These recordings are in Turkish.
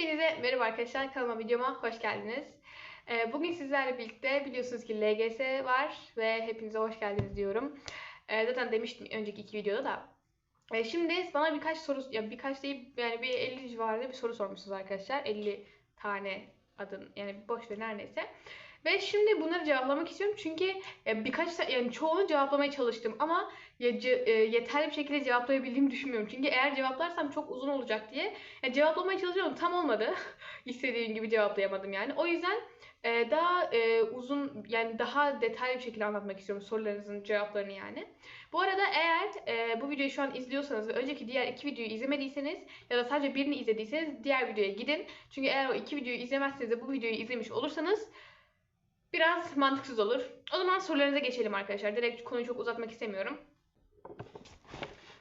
Hepinize merhaba arkadaşlar. Kanalıma videoma hoş geldiniz. Ee, Bugün sizlerle birlikte biliyorsunuz ki LGS var ve hepinize hoş geldiniz diyorum. Ee, Zaten demiştim önceki iki videoda da. Ee, Şimdi bana birkaç soru, ya birkaç değil yani bir 50 civarında bir soru sormuşsunuz arkadaşlar. 50 tane adın yani boş ver her neyse. Ve şimdi bunları cevaplamak istiyorum çünkü e, birkaç yani çoğunu cevaplamaya çalıştım ama e, yeterli bir şekilde cevaplayabildiğimi düşünmüyorum. Çünkü eğer cevaplarsam çok uzun olacak diye ya cevaplamaya çalışıyorum tam olmadı. İstediğim gibi cevaplayamadım yani. O yüzden e, daha e, uzun yani daha detaylı bir şekilde anlatmak istiyorum sorularınızın cevaplarını yani. Bu arada eğer e, bu videoyu şu an izliyorsanız ve önceki diğer iki videoyu izlemediyseniz ya da sadece birini izlediyseniz diğer videoya gidin. Çünkü eğer o iki videoyu izlemezseniz de bu videoyu izlemiş olursanız biraz mantıksız olur. O zaman sorularınıza geçelim arkadaşlar. Direkt konuyu çok uzatmak istemiyorum.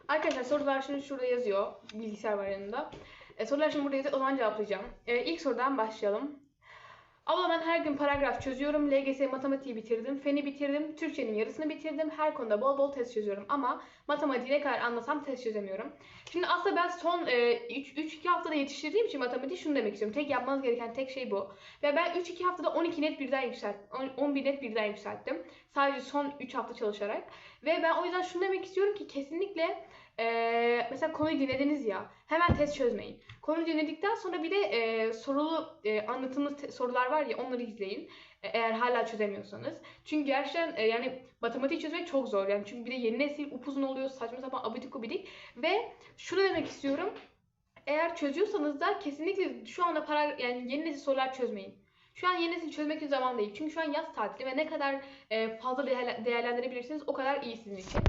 Arkadaşlar sorular şimdi şurada yazıyor. Bilgisayar var yanında. E, sorular şimdi burada yazıyor. O zaman cevaplayacağım. E, ilk sorudan başlayalım. Abla ben her gün paragraf çözüyorum. LGS matematiği bitirdim. Feni bitirdim. Türkçenin yarısını bitirdim. Her konuda bol bol test çözüyorum. Ama matematiği ne kadar anlasam test çözemiyorum. Şimdi aslında ben son 3-2 haftada yetiştirdiğim için matematiği şunu demek istiyorum. Tek yapmanız gereken tek şey bu. Ve ben 3-2 haftada 12 net birden yükselttim. 11 net birden yükselttim. Sadece son 3 hafta çalışarak. Ve ben o yüzden şunu demek istiyorum ki kesinlikle ee, mesela konuyu dinlediniz ya hemen test çözmeyin. Konuyu dinledikten sonra bir de e, sorulu e, anlatımlı sorular var ya onları izleyin. E, eğer hala çözemiyorsanız. Çünkü gerçekten e, yani matematik çözmek çok zor. Yani çünkü bir de yeni nesil upuzun oluyor saçma sapan abidik gubidik. Ve şunu demek istiyorum. Eğer çözüyorsanız da kesinlikle şu anda para yani yeni nesil sorular çözmeyin. Şu an yeni nesil çözmek için zaman değil. Çünkü şu an yaz tatili ve ne kadar e, fazla değerle- değerlendirebilirsiniz o kadar iyi sizin için.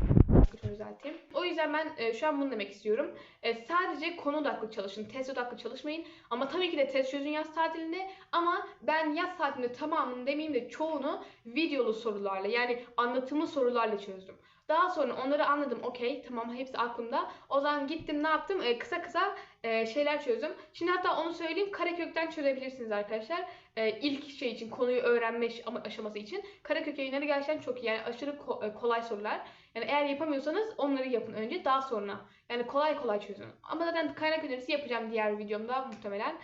Düzelteyim. O yüzden ben e, şu an bunu demek istiyorum. E, sadece konu odaklı çalışın, test odaklı çalışmayın. Ama tabii ki de test çözün yaz tatilinde. Ama ben yaz tatilinde tamamını demeyeyim de çoğunu videolu sorularla yani anlatımlı sorularla çözdüm. Daha sonra onları anladım. Okey tamam hepsi aklımda. O zaman gittim ne yaptım? E, kısa kısa e, şeyler çözdüm. Şimdi hatta onu söyleyeyim. Karekökten çözebilirsiniz arkadaşlar. E, ilk şey için konuyu öğrenme aş- ama- aşaması için. Karekök yayınları gerçekten çok iyi. Yani aşırı ko- e, kolay sorular. Yani eğer yapamıyorsanız onları yapın önce daha sonra. Yani kolay kolay çözün. Ama zaten kaynak önerisi yapacağım diğer videomda muhtemelen.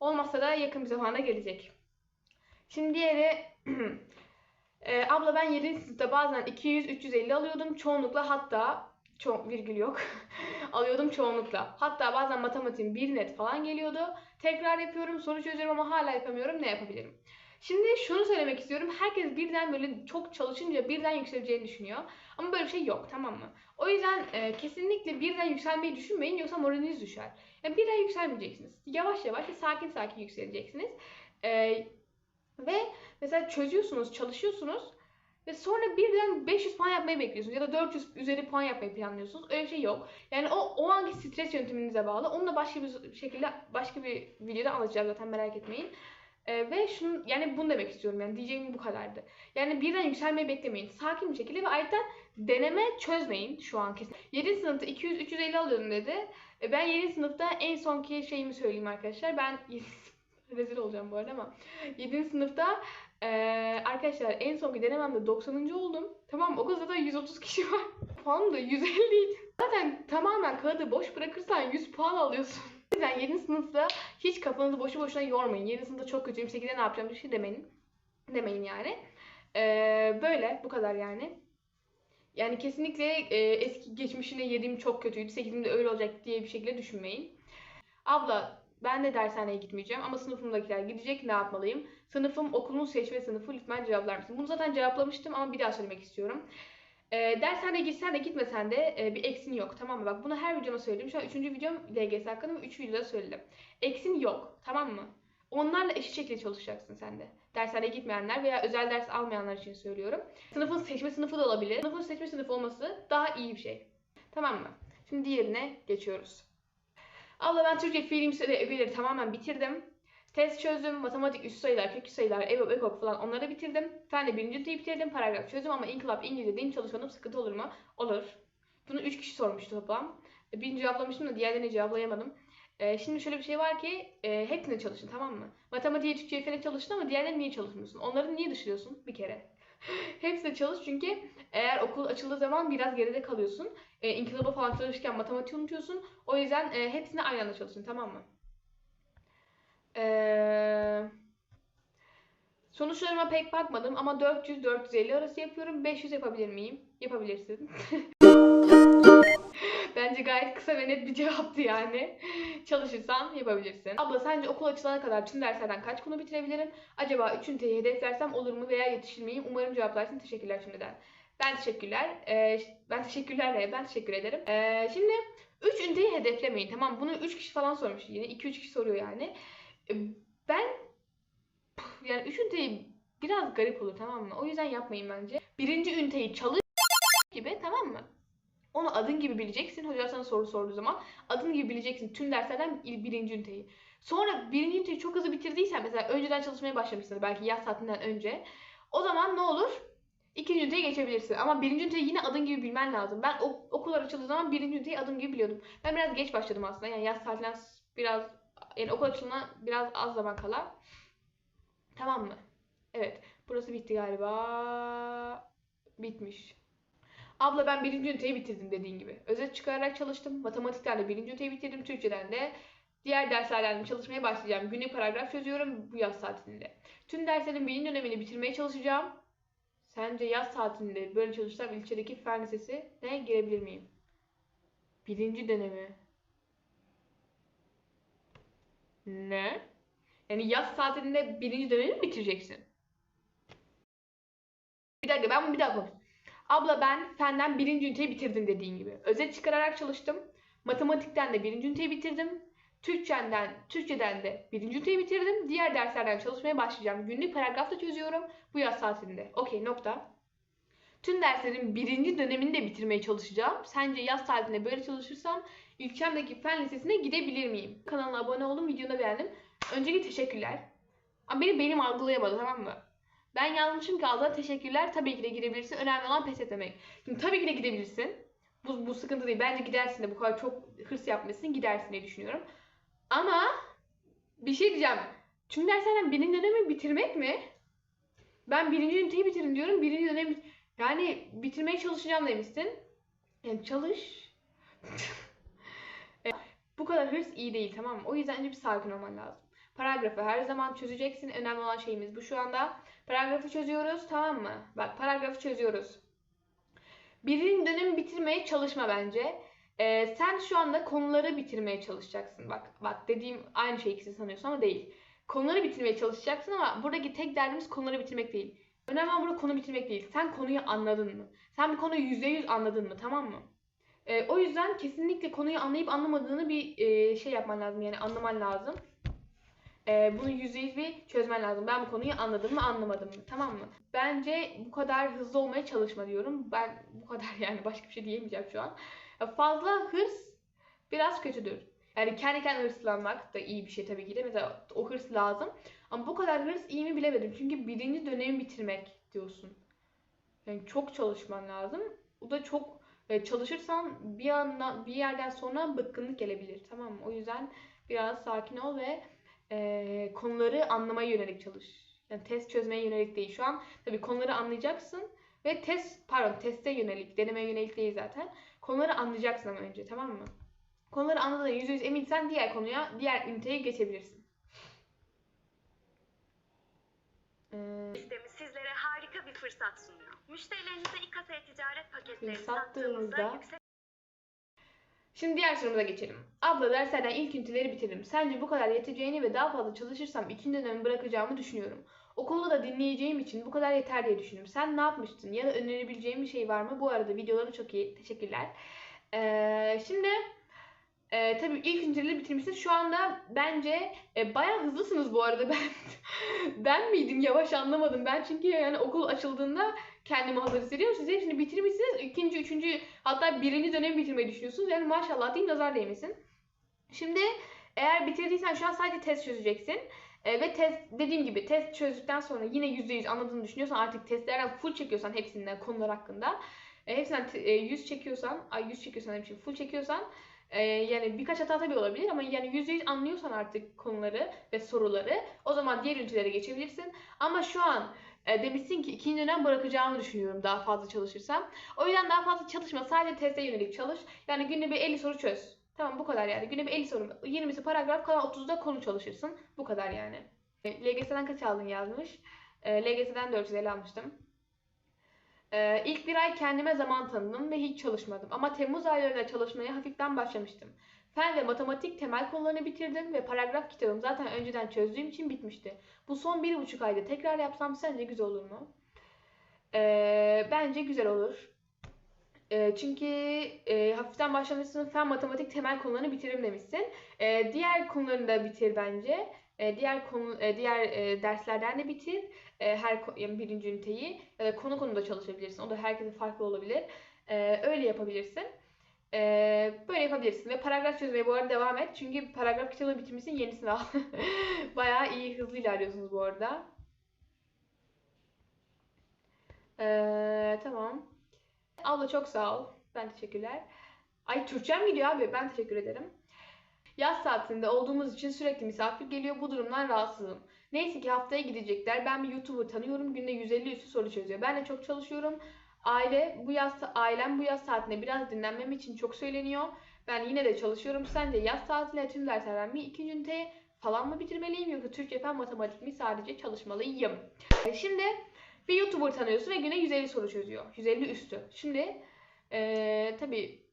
Olmazsa da yakın bir zamanda gelecek. Şimdi diğeri e, abla ben 7. sınıfta bazen 200-350 alıyordum. Çoğunlukla hatta ço virgül yok. alıyordum çoğunlukla. Hatta bazen matematiğim 1 net falan geliyordu. Tekrar yapıyorum, soru çözüyorum ama hala yapamıyorum. Ne yapabilirim? Şimdi şunu söylemek istiyorum. Herkes birden böyle çok çalışınca birden yükseleceğini düşünüyor. Ama böyle bir şey yok tamam mı? O yüzden e, kesinlikle birden yükselmeyi düşünmeyin yoksa moraliniz düşer. Yani birden yükselmeyeceksiniz. Yavaş yavaş ve sakin sakin yükseleceksiniz. E, ve mesela çözüyorsunuz, çalışıyorsunuz ve sonra birden 500 puan yapmayı bekliyorsunuz ya da 400 üzeri puan yapmayı planlıyorsunuz. Öyle bir şey yok. Yani o o anki stres yönetiminize bağlı. Onu da başka bir şekilde başka bir videoda anlatacağım zaten merak etmeyin. Ee, ve şunu yani bunu demek istiyorum yani diyeceğim bu kadardı. Yani birden yükselmeyi beklemeyin. Sakin bir şekilde ve ayrıca deneme çözmeyin şu an kesin. 7. sınıfta 200 350 alıyordum dedi. E, Ben 7. sınıfta en sonki şeyimi söyleyeyim arkadaşlar. Ben rezil olacağım bu arada ama 7. sınıfta e, arkadaşlar en sonki denememde 90. oldum. Tamam o kızda da 130 kişi var. Puanım da 150 idi. Zaten tamamen kağıdı boş bırakırsan 100 puan alıyorsun. O yüzden 7. sınıfta hiç kafanızı boşu boşuna yormayın. 7. sınıfta çok kötüyüm. 8'de ne yapacağım bir şey demeyin. Demeyin yani. Ee, böyle bu kadar yani. Yani kesinlikle e, eski geçmişine yediğim çok kötüydü. 8'imde öyle olacak diye bir şekilde düşünmeyin. Abla ben de dershaneye gitmeyeceğim ama sınıfımdakiler gidecek ne yapmalıyım? Sınıfım okulun seçme sınıfı lütfen cevaplar mısın? Bunu zaten cevaplamıştım ama bir daha söylemek istiyorum. E, dershaneye gitsen de gitmesen de e, bir eksin yok tamam mı? Bak bunu her videoma söyledim. Şu an 3. videom LGS hakkında ve 3 videoda söyledim. Eksin yok tamam mı? Onlarla eşit şekilde çalışacaksın sen de. Dershaneye gitmeyenler veya özel ders almayanlar için söylüyorum. Sınıfın seçme sınıfı da olabilir. Sınıfın seçme sınıfı olması daha iyi bir şey. Tamam mı? Şimdi diğerine geçiyoruz. Abla ben Türkçe fiilim öğeleri tamamen bitirdim. Test çözdüm, matematik üst sayılar, kök sayılar, EBOB, EKOK falan onları bitirdim. Fen de birinci üniteyi bitirdim, paragraf çözdüm ama inkılap İngilizce din çalışmadım sıkıntı olur mu? Olur. Bunu 3 kişi sormuştu toplam. Birini cevaplamıştım da diğerlerini cevaplayamadım. Ee, şimdi şöyle bir şey var ki e, hepsine çalışın tamam mı? Matematiğe, Türkçe'ye falan çalışın ama diğerlerine niye çalışmıyorsun? Onları niye dışlıyorsun bir kere? Hepsine çalış çünkü eğer okul açıldığı zaman biraz geride kalıyorsun. E, inkılaba falan çalışırken matematiği unutuyorsun. O yüzden e, hepsine aynı anda çalışın tamam mı? Eee... Sonuçlarıma pek bakmadım ama 400-450 arası yapıyorum. 500 yapabilir miyim? Yapabilirsin. Bence gayet kısa ve net bir cevaptı yani. Çalışırsan yapabilirsin. Abla sence okul açılana kadar tüm derslerden kaç konu bitirebilirim? Acaba 3 üniteyi hedeflersem olur mu veya yetişir miyim? Umarım cevaplarsın. Teşekkürler şimdiden. Ben teşekkürler. Ee, ben teşekkürlerle ben teşekkür ederim. Ee, şimdi 3 üniteyi hedeflemeyin tamam? Bunu 3 kişi falan sormuş yine. 2-3 kişi soruyor yani. Ben yani 3 üniteyi biraz garip olur tamam mı? O yüzden yapmayın bence. Birinci üniteyi çalış gibi tamam? Onu adın gibi bileceksin. Hoca sana soru sorduğu zaman adın gibi bileceksin tüm derslerden birinci üniteyi. Sonra birinci üniteyi çok hızlı bitirdiysen mesela önceden çalışmaya başlamışsın belki yaz saatinden önce. O zaman ne olur? İkinci üniteye geçebilirsin. Ama birinci üniteyi yine adın gibi bilmen lazım. Ben okullar açıldığı zaman birinci üniteyi adım gibi biliyordum. Ben biraz geç başladım aslında. Yani yaz tatilinden biraz yani okul açılımına biraz az zaman kala. Tamam mı? Evet. Burası bitti galiba. Bitmiş. Abla ben birinci üniteyi bitirdim dediğin gibi. Özet çıkararak çalıştım. Matematikten de birinci üniteyi bitirdim. Türkçeden de diğer derslerden de çalışmaya başlayacağım. Günlük paragraf çözüyorum bu yaz tatilinde. Tüm derslerin birinci dönemini bitirmeye çalışacağım. Sence yaz tatilinde böyle çalışsam ilçedeki fen lisesi ne girebilir miyim? Birinci dönemi. Ne? Yani yaz tatilinde birinci dönemi mi bitireceksin? Bir dakika ben bunu bir daha konuşayım. Abla ben fenden birinci üniteyi bitirdim dediğin gibi. Özet çıkararak çalıştım. Matematikten de birinci üniteyi bitirdim. Türkçeden, Türkçeden de birinci üniteyi bitirdim. Diğer derslerden çalışmaya başlayacağım. Günlük paragraf da çözüyorum bu yaz tatilinde. Okey nokta. Tüm derslerin birinci dönemini de bitirmeye çalışacağım. Sence yaz tatilinde böyle çalışırsam ilçemdeki fen lisesine gidebilir miyim? Kanalına abone oldum, videonu beğendim. Öncelikle teşekkürler. Ama beni benim algılayamadı tamam mı? Ben yazmışım ki Azra teşekkürler tabii ki de gidebilirsin. Önemli olan pes etmemek. Şimdi tabii ki de gidebilirsin. Bu, bu sıkıntı değil. Bence gidersin de bu kadar çok hırs yapmışsın gidersin diye düşünüyorum. Ama bir şey diyeceğim. Tüm derslerden birinci dönemi bitirmek mi? Ben birinci üniteyi bitirin diyorum. Birinci dönemi yani bitirmeye çalışacağım demişsin. Yani çalış. E, bu kadar hırs iyi değil tamam mı? O yüzden önce bir sakin olman lazım. Paragrafı her zaman çözeceksin. Önemli olan şeyimiz bu şu anda. Paragrafı çözüyoruz tamam mı? Bak paragrafı çözüyoruz. Birinci dönemi bitirmeye çalışma bence. Ee, sen şu anda konuları bitirmeye çalışacaksın. Bak bak dediğim aynı şey ikisi sanıyorsun ama değil. Konuları bitirmeye çalışacaksın ama buradaki tek derdimiz konuları bitirmek değil. Önemli olan burada konu bitirmek değil. Sen konuyu anladın mı? Sen bir konuyu %100 anladın mı? Tamam mı? Ee, o yüzden kesinlikle konuyu anlayıp anlamadığını bir e, şey yapman lazım. Yani anlaman lazım. Ee, bunu %100 bir çözmen lazım. Ben bu konuyu anladım mı anlamadım mı? Tamam mı? Bence bu kadar hızlı olmaya çalışma diyorum. Ben bu kadar yani başka bir şey diyemeyeceğim şu an. Fazla hırs biraz kötüdür. Yani kendi kendine hırslanmak da iyi bir şey tabii ki de. Mesela o hırs lazım. Ama bu kadar hırs iyi mi bilemedim. Çünkü birinci dönemi bitirmek diyorsun. Yani çok çalışman lazım. O da çok e, çalışırsan bir yandan bir yerden sonra bıkkınlık gelebilir. Tamam mı? O yüzden biraz sakin ol ve e, konuları anlamaya yönelik çalış. Yani test çözmeye yönelik değil. Şu an tabii konuları anlayacaksın ve test pardon teste yönelik, denemeye yönelik değil zaten. Konuları anlayacaksın ama önce tamam mı? Konuları anladığına %100 eminsen diğer konuya, diğer üniteye geçebilirsin. Sistemi sizlere harika bir fırsat sunuyor. Müşterilerinize İKT ticaret paketlerini Sattığınızda- sattığınızda yüksek Şimdi diğer sorumuza geçelim. Abla derslerden ilk üniteleri bitirdim. Sence bu kadar yeteceğini ve daha fazla çalışırsam ikinci dönemi bırakacağımı düşünüyorum. Okulda da dinleyeceğim için bu kadar yeter diye düşündüm. Sen ne yapmıştın? Ya da önerebileceğim bir şey var mı? Bu arada videoları çok iyi. Teşekkürler. Ee, şimdi e, tabii ilk üniteleri bitirmişsiniz. Şu anda bence e, bayağı hızlısınız bu arada. Ben ben miydim? Yavaş anlamadım. Ben çünkü yani okul açıldığında kendimi hazır hissediyorum. Siz hepsini bitirmişsiniz. Hatta birinci dönemi bitirmeyi düşünüyorsunuz. Yani maşallah diyeyim nazar değmesin. Şimdi eğer bitirdiysen şu an sadece test çözeceksin. E, ve test dediğim gibi test çözdükten sonra yine %100 anladığını düşünüyorsan artık testlerden full çekiyorsan hepsinden konular hakkında. E, hepsinden e, 100 çekiyorsan, ay 100 çekiyorsan demişim full çekiyorsan e, yani birkaç hata tabii olabilir ama yani %100 anlıyorsan artık konuları ve soruları o zaman diğer ünitelere geçebilirsin. Ama şu an e, demişsin ki ikinci dönem bırakacağımı düşünüyorum daha fazla çalışırsam. O yüzden daha fazla çalışma. Sadece teste yönelik çalış. Yani günde bir 50 soru çöz. Tamam bu kadar yani. Günde bir 50 soru. 20'si paragraf kalan 30'da konu çalışırsın. Bu kadar yani. E, LGS'den kaç aldın yazmış. E, LGS'den 450 almıştım. E, ilk bir ay kendime zaman tanıdım ve hiç çalışmadım. Ama Temmuz aylarında çalışmaya hafiften başlamıştım. Fen ve matematik temel konularını bitirdim ve paragraf kitabım zaten önceden çözdüğüm için bitmişti. Bu son bir buçuk ayda tekrar yapsam sence güzel olur mu? E, bence güzel olur. E, çünkü e, hafiften başlamışsın fen matematik temel konularını bitiririm demişsin. E, diğer konularını da bitir bence. E, diğer konu e, diğer e, derslerden de bitir. E, her yani birinci üniteyi ya da konu konuda çalışabilirsin. O da herkesin farklı olabilir. E, öyle yapabilirsin. E, böyle yapabilirsin ve paragraf çözmeye bu arada devam et. Çünkü paragraf kitabını bitirmişsin yenisini al. Bayağı iyi hızlı ilerliyorsunuz bu arada. E, tamam. Abla çok sağ ol. Ben teşekkürler. Ay Türkçem gidiyor abi. Ben teşekkür ederim. Yaz tatilinde olduğumuz için sürekli misafir geliyor. Bu durumdan rahatsızım. Neyse ki haftaya gidecekler. Ben bir YouTuber tanıyorum. Günde 150 üstü soru çözüyor. Ben de çok çalışıyorum. Aile bu yaz ailem bu yaz tatilinde biraz dinlenmem için çok söyleniyor. Ben yine de çalışıyorum. Sence yaz tatiline tüm derslerden mi ikinci ünite falan mı bitirmeliyim yoksa Türkçe fen matematik mi sadece çalışmalıyım? E, Şimdi bir YouTuber tanıyorsun ve güne 150 soru çözüyor. 150 üstü. Şimdi eee tabii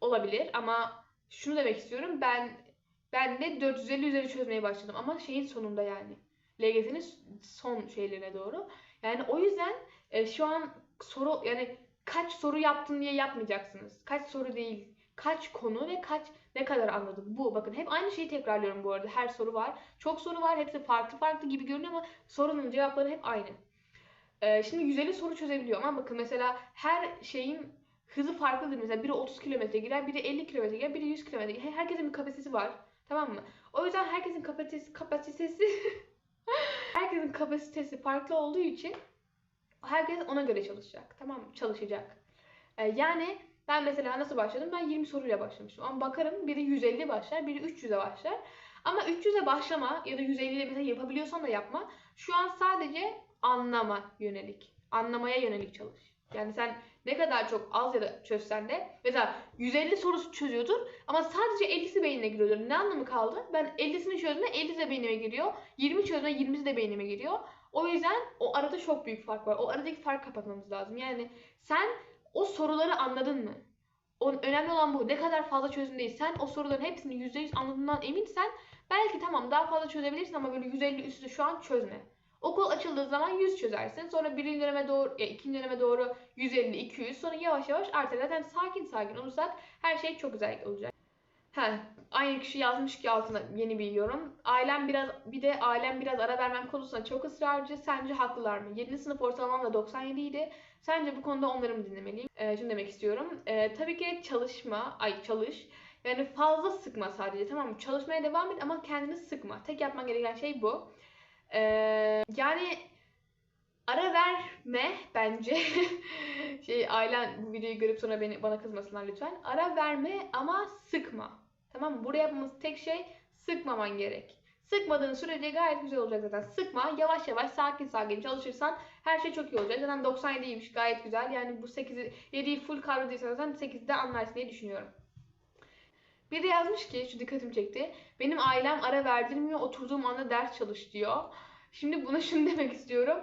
olabilir ama şunu demek istiyorum. Ben ben de 450 üzeri çözmeye başladım ama şeyin sonunda yani. LGS'nin son şeylerine doğru. Yani o yüzden e, şu an soru yani kaç soru yaptın diye yapmayacaksınız. Kaç soru değil. Kaç konu ve kaç ne kadar anladım. Bu bakın hep aynı şeyi tekrarlıyorum bu arada. Her soru var. Çok soru var. Hepsi farklı farklı gibi görünüyor ama sorunun cevapları hep aynı. Ee, şimdi 150 soru çözebiliyor ama bakın mesela her şeyin hızı farklıdır. Mesela biri 30 kilometre girer, biri 50 kilometre girer, biri 100 kilometre girer. Herkesin bir kapasitesi var. Tamam mı? O yüzden herkesin kapasitesi kapasitesi herkesin kapasitesi farklı olduğu için herkes ona göre çalışacak. Tamam mı? Çalışacak. Ee, yani ben mesela nasıl başladım? Ben 20 soruyla başlamıştım. Ama bakarım biri 150 başlar, biri 300'e başlar. Ama 300'e başlama ya da 150 ile mesela yapabiliyorsan da yapma. Şu an sadece anlama yönelik. Anlamaya yönelik çalış. Yani sen ne kadar çok az ya da çözsen de mesela 150 sorusu çözüyordur ama sadece 50'si beynine giriyordur. Ne anlamı kaldı? Ben 50'sini çözdüğümde 50'si de beynime giriyor. 20 çözdüğümde 20'si de beynime giriyor. O yüzden o arada çok büyük fark var. O aradaki fark kapatmamız lazım. Yani sen o soruları anladın mı? O, önemli olan bu. Ne kadar fazla çözdün değil. Sen o soruların hepsini %100 anladığından eminsen belki tamam daha fazla çözebilirsin ama böyle 150 üstü şu an çözme. Okul açıldığı zaman 100 çözersin. Sonra birinci döneme doğru, ya ikinci döneme doğru 150, 200. Sonra yavaş yavaş artar. Zaten sakin sakin olursak her şey çok güzel olacak. Ha, aynı kişi yazmış ki altına yeni bir yorum. Ailem biraz bir de ailem biraz ara vermem konusunda çok ısrarcı. Sence haklılar mı? 7. sınıf ortalamam da 97 idi. Sence bu konuda onları mı dinlemeliyim? Ee, şunu demek istiyorum. Ee, tabii ki çalışma, ay çalış. Yani fazla sıkma sadece tamam mı? Çalışmaya devam et ama kendini sıkma. Tek yapman gereken şey bu. Ee, yani ara verme bence. şey ailen bu videoyu görüp sonra beni bana kızmasınlar lütfen. Ara verme ama sıkma. Tamam mı? Burada yapmamız tek şey sıkmaman gerek. Sıkmadığın sürece gayet güzel olacak zaten. Sıkma, yavaş yavaş, sakin sakin çalışırsan her şey çok iyi olacak. Zaten 97'ymiş gayet güzel. Yani bu 8'i, 7'yi full kavradıysan zaten 8'de anlarsın diye düşünüyorum. Biri yazmış ki, şu dikkatimi çekti. Benim ailem ara verdirmiyor, oturduğum anda ders çalış diyor. Şimdi buna şunu demek istiyorum.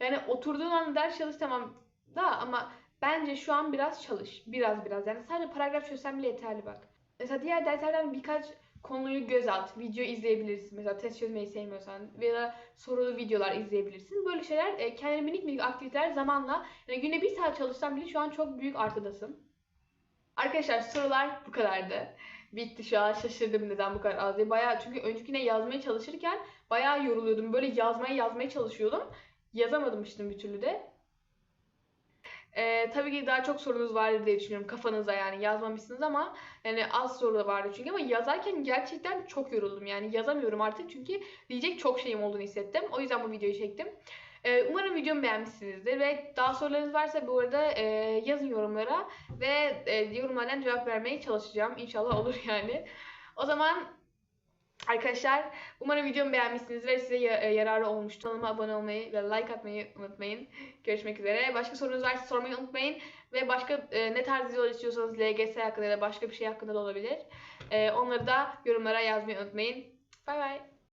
Yani oturduğun anda ders çalış tamam da ama bence şu an biraz çalış. Biraz biraz. Yani sadece paragraf çözsen bile yeterli bak. Mesela diğer derslerden birkaç konuyu göz at. Video izleyebilirsin. Mesela test çözmeyi sevmiyorsan veya sorulu videolar izleyebilirsin. Böyle şeyler e, kendine minik minik aktiviteler zamanla yani günde bir saat çalışsan bile şu an çok büyük artıdasın. Arkadaşlar sorular bu kadardı. Bitti şu an şaşırdım neden bu kadar az diye. Bayağı çünkü öncekine yazmaya çalışırken bayağı yoruluyordum. Böyle yazmaya yazmaya çalışıyordum. Yazamamıştım bir türlü de. Ee, tabii ki daha çok sorunuz vardır diye düşünüyorum kafanızda yani yazmamışsınız ama yani az soru da vardı çünkü ama yazarken gerçekten çok yoruldum yani yazamıyorum artık çünkü diyecek çok şeyim olduğunu hissettim. O yüzden bu videoyu çektim. Ee, umarım videomu beğenmişsinizdir ve daha sorularınız varsa bu arada e, yazın yorumlara ve e, yorumlardan cevap vermeye çalışacağım. İnşallah olur yani. O zaman Arkadaşlar umarım videomu beğenmişsiniz ve size e, yararı olmuştur. Kanalıma abone olmayı ve like atmayı unutmayın. Görüşmek üzere. Başka sorunuz varsa sormayı unutmayın. Ve başka e, ne tarz videolar istiyorsanız LGS hakkında ya da başka bir şey hakkında da olabilir. E, onları da yorumlara yazmayı unutmayın. Bay bay.